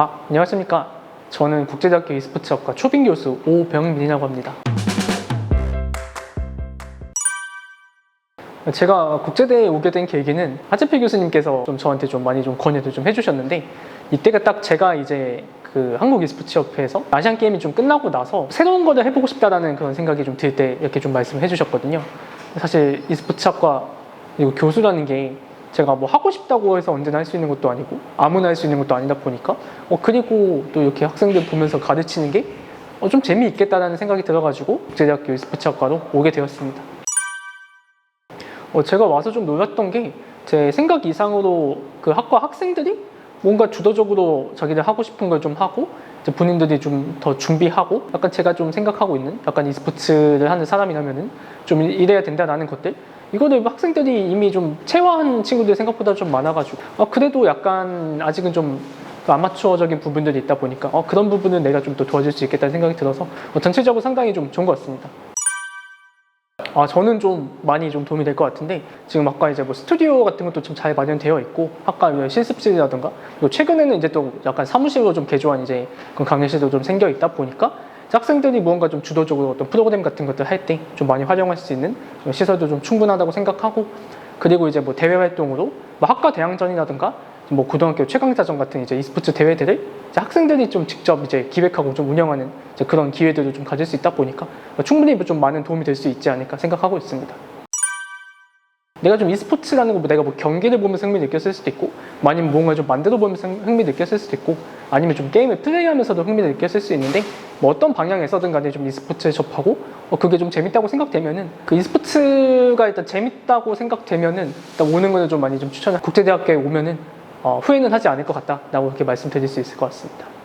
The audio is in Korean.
아, 안녕하십니까. 저는 국제대학교 e스포츠학과 초빙 교수 오병민이라고 합니다. 제가 국제대에 오게 된 계기는 하재필 교수님께서 좀 저한테 좀 많이 좀 권유를 좀 해주셨는데 이때가 딱 제가 이제 그 한국 e스포츠 협회에서 아시안 게임이 좀 끝나고 나서 새로운 거를 해보고 싶다라는 그런 생각이 좀 들 때 이렇게 좀 말씀을 해주셨거든요. 사실 e스포츠학과 그리고 교수라는 게 제가 뭐 하고 싶다고 해서 언제나 할 수 있는 것도 아니고 아무나 할 수 있는 것도 아니다 보니까 어 그리고 또 이렇게 학생들 보면서 가르치는 게 어, 좀 재미있겠다라는 생각이 들어가지고 국제대학교 e스포츠학과로 오게 되었습니다. 어, 제가 와서 좀 놀랐던 게 제 생각 이상으로 그 학과 학생들이 뭔가 주도적으로 자기들 하고 싶은 걸 좀 하고 본인들이 좀 더 준비하고 약간 제가 좀 생각하고 있는 약간 e스포츠를 하는 사람이라면은 좀 이래야 된다라는 것들 이거를 학생들이 이미 좀 체화한 친구들 생각보다 좀 많아가지고 어, 그래도 약간 아직은 좀그 아마추어적인 부분들이 있다 보니까 어, 그런 부분은 내가 좀 더 도와줄 수 있겠다는 생각이 들어서 어, 전체적으로 상당히 좀 좋은 것 같습니다. 아, 저는 좀 많이 좀 도움이 될 것 같은데 지금 아까 이제 뭐 스튜디오 같은 것도 좀 잘 마련되어 있고 아까 실습실이라든가 최근에는 이제 또 약간 사무실로 좀 개조한 이제 그런 강의실도 좀 생겨 있다 보니까 학생들이 무언가 좀 주도적으로 어떤 프로그램 같은 것들 할 때 좀 많이 활용할 수 있는 시설도 좀 충분하다고 생각하고 그리고 이제 뭐 대외 활동으로 뭐 학과 대항전이라든가 뭐 고등학교 최강자전 같은 이제 e스포츠 대회들을 이제 학생들이 좀 직접 이제 기획하고 좀 운영하는 그런 기회들을 좀 가질 수 있다 보니까 충분히 좀 많은 도움이 될 수 있지 않을까 생각하고 있습니다. 내가 좀 e스포츠라는 거뭐 내가 뭐 경기를 보면서 흥미 느꼈을 수도 있고 뭐 아니면 뭔가 좀 만들어 보면서 흥미 느꼈을 수도 있고 아니면 좀 게임을 플레이하면서도 흥미를 느꼈을 수 있는데 뭐 어떤 방향에서든 간에 좀 e스포츠에 접하고 어 그게 좀 재밌다고 생각되면은 그 e스포츠가 일단 재밌다고 생각되면은 일단 오는 거는 좀 많이 좀 추천해 국제대학교에 오면은 어, 후회는 하지 않을 것 같다 라고 이렇게 말씀드릴 수 있을 것 같습니다.